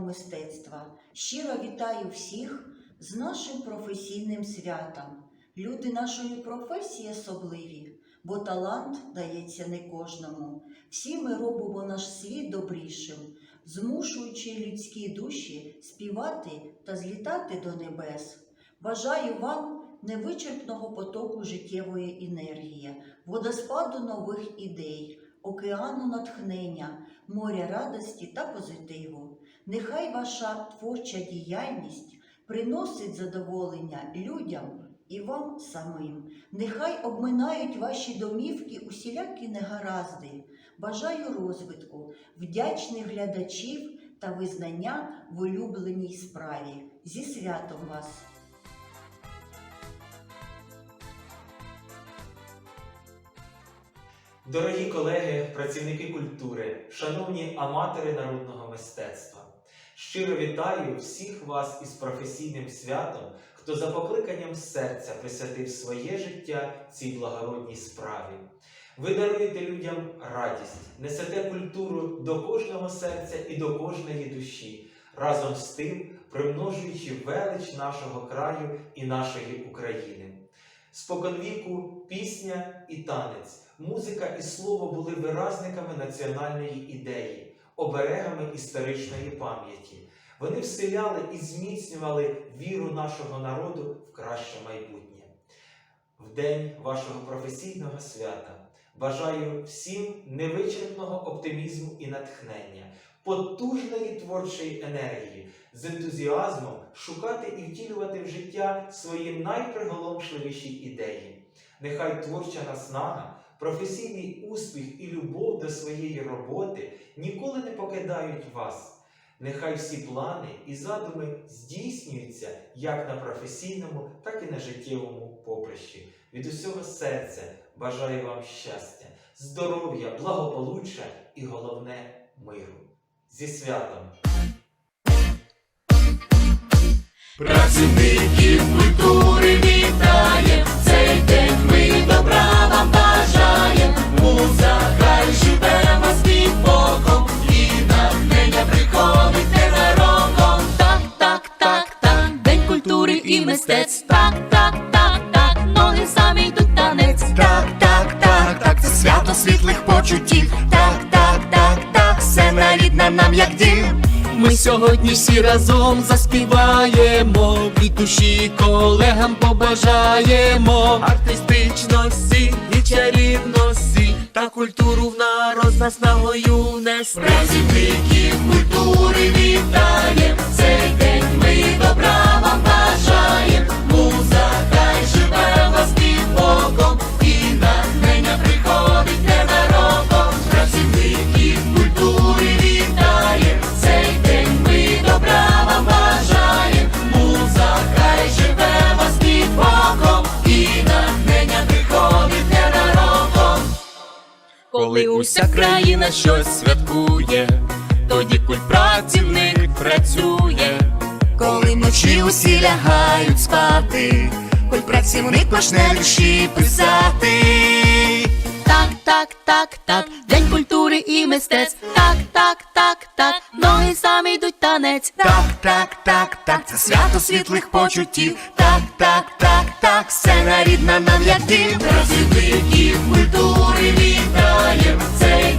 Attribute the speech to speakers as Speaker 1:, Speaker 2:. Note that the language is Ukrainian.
Speaker 1: мистецтва. Щиро вітаю всіх з нашим професійним святом. Люди нашої професії особливі, бо талант дається не кожному. Всі ми робимо наш світ добрішим, змушуючи людські душі співати та злітати до небес. Бажаю вам невичерпного потоку життєвої енергії, водоспаду нових ідей, океану натхнення, моря радості та позитиву. Нехай ваша творча діяльність приносить задоволення людям і вам самим. Нехай обминають ваші домівки усілякі негаразди. Бажаю розвитку, вдячних глядачів та визнання в улюбленій справі. Зі святом вас!
Speaker 2: Дорогі колеги, працівники культури, шановні аматори народного мистецтва, щиро вітаю всіх вас із професійним святом, хто за покликанням серця присвятив своє життя цій благородній справі. Ви даруєте людям радість, несете культуру до кожного серця і до кожної душі, разом з тим примножуючи велич нашого краю і нашої України. Споконвіку пісня і танець, музика і слово були виразниками національної ідеї, оберегами історичної пам'яті. Вони вселяли і зміцнювали віру нашого народу в краще майбутнє. В день вашого професійного свята бажаю всім невичерпного оптимізму і натхнення, потужної творчої енергії, з ентузіазмом шукати і втілювати в життя свої найприголомшливіші ідеї. Нехай творча наснага, професійний успіх і любов до своєї роботи ніколи не покидають вас. Нехай всі плани і задуми здійснюються як на професійному, так і на життєвому поприщі. Від усього серця бажаю вам щастя, здоров'я, благополуччя і головне миру. Зі святом!
Speaker 3: Працівників культури вітаєм, цей день ми добра вам бажаєм. Муза хай живе вас під боком, і натхнення приходить ненароком. Так, так, так, так, день культури і мистецтв. Так, так, так, так, ноги самі йдуть танець. Так, так, так, так, це свято світлих почуттів. Сьогодні всі разом заспіваємо, від душі колегам побажаємо. Артистичності і чарівності та культуру в народ наснагою нести. Працівників культури вітаєм, цей день ми добра вам Коли уся країна щось святкує, тоді культпрацівник працює. Коли вночі усі лягають спати, культпрацівник почне вірші писати. Так, так, так, так, день культури і мистецтв. Так, так, так, так, ноги самі йдуть танець. Так, так, так, так, це свято світлих почуттів так, так, так, так, сцена рідна нам як дім. Просвіти і культури вітаєм цей